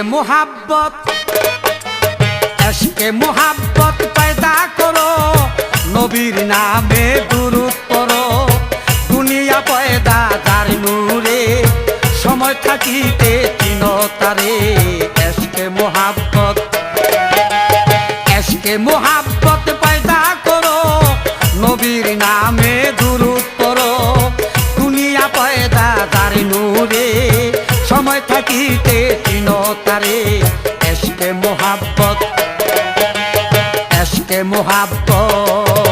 মোহাব্বত এসকে মোহাব্বত পয়দা করো, নবীর নামে দুরুদ পড়ো। দুনিয়া পয়দা যার নূরে, সময় থাকিতে চিন তারে। এসকে মোহাব্বত এসকে মোহাব্বত পয়দা করো, নবীর নামে দুরুদ পড়ো। দুনিয়া পয়দা যার নূরে, সময় থাকিতে তারে এসকে মোহাব্বত এসকে মোহাব্বত।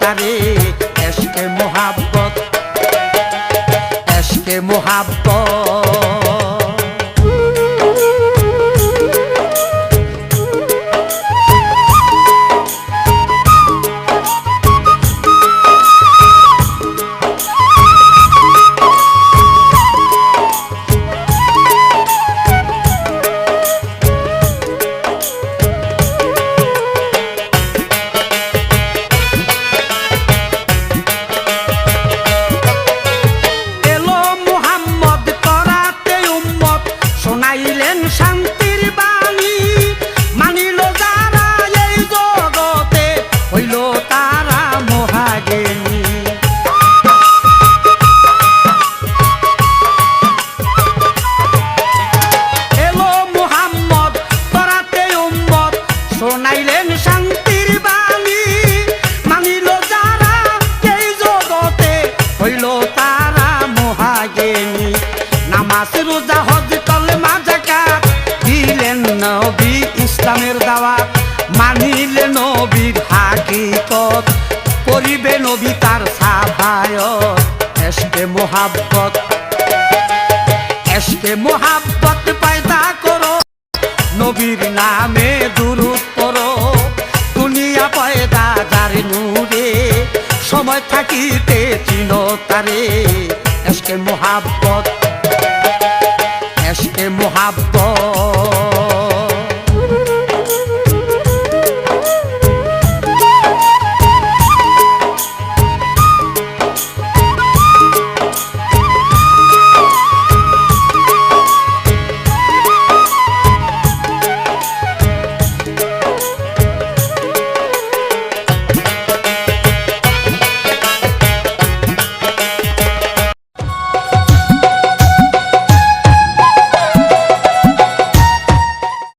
তারে শোনাইলেন শান্তির বাণী। মানিল যারা এই জগতে, হইল তারা নামাজ, রোজা, হজ দিলেন নবী ইসলামের মানিলে নবীর হাকিকত, করিবে নবী তার মোহাব্বত এসকে মোহাব্বত, পয়দা করো। নবীর নামে দুরুদ থাকিতে চিনো তারে এসকে মোহাব্বত